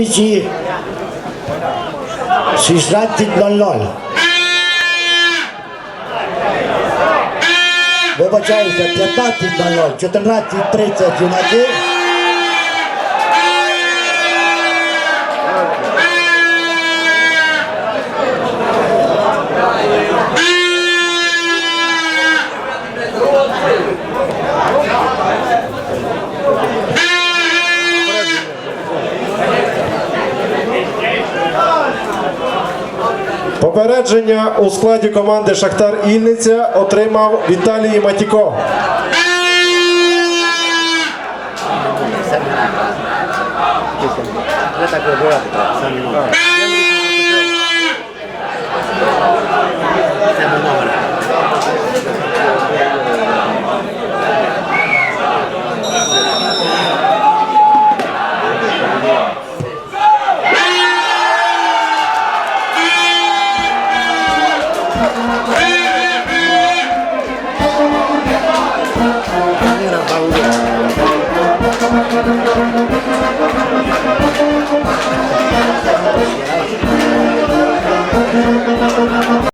Ці 16.00. Вибачаюся, 15.00, 14.30 юнаки. Попередження у складі команди Шахтар Ільниця отримав Віталій Матіко. Я shoulder.